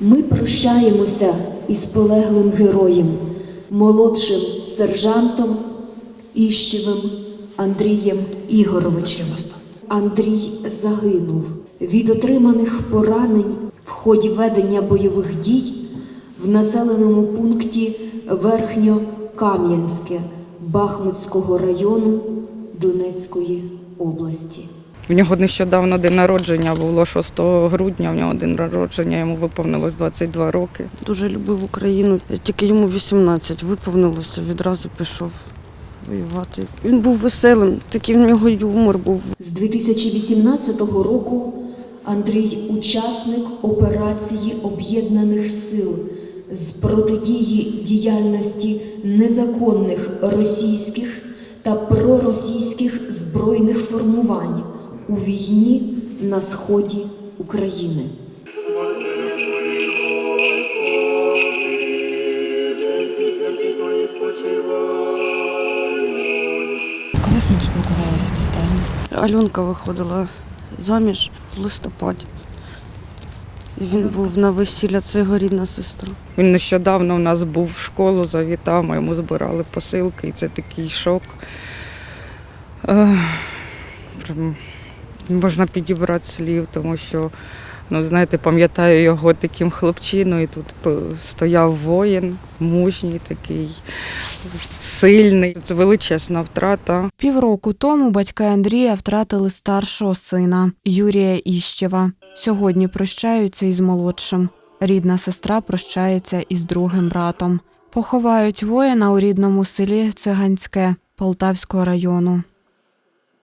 Ми прощаємося із полеглим героєм, молодшим сержантом Іщевим Андрієм Ігоровичем. Андрій загинув від отриманих поранень в ході ведення бойових дій в населеному пункті Верхньокам'янське Бахмутського району Донецької області. В нього нещодавно день народження було 6 грудня. В нього день народження, йому виповнилось 22 роки. Дуже любив Україну. Тільки йому 18 виповнилося, відразу пішов воювати. Він був веселим, такий в нього юмор був. З 2018 року Андрій учасник операції Об'єднаних сил з протидії діяльності незаконних російських та проросійських збройних формувань у війні на сході України. Коли з ним спілкувалися останнє? Альонка виходила заміж в листопаді. Він був на весілля, це його рідна сестра. Він нещодавно у нас був в школу, завітав, ми йому збирали посилки, і це такий шок. Ех, Прям можна підібрати слів, тому що, ну, знаєте, пам'ятаю його таким хлопчиною. Тут стояв воїн, мужній такий, сильний. Це величезна втрата. Півроку тому батьки Андрія втратили старшого сина Юрія Іщева. Сьогодні прощаються із молодшим. Рідна сестра прощається із другим братом. Поховають воїна у рідному селі Циганське Полтавського району.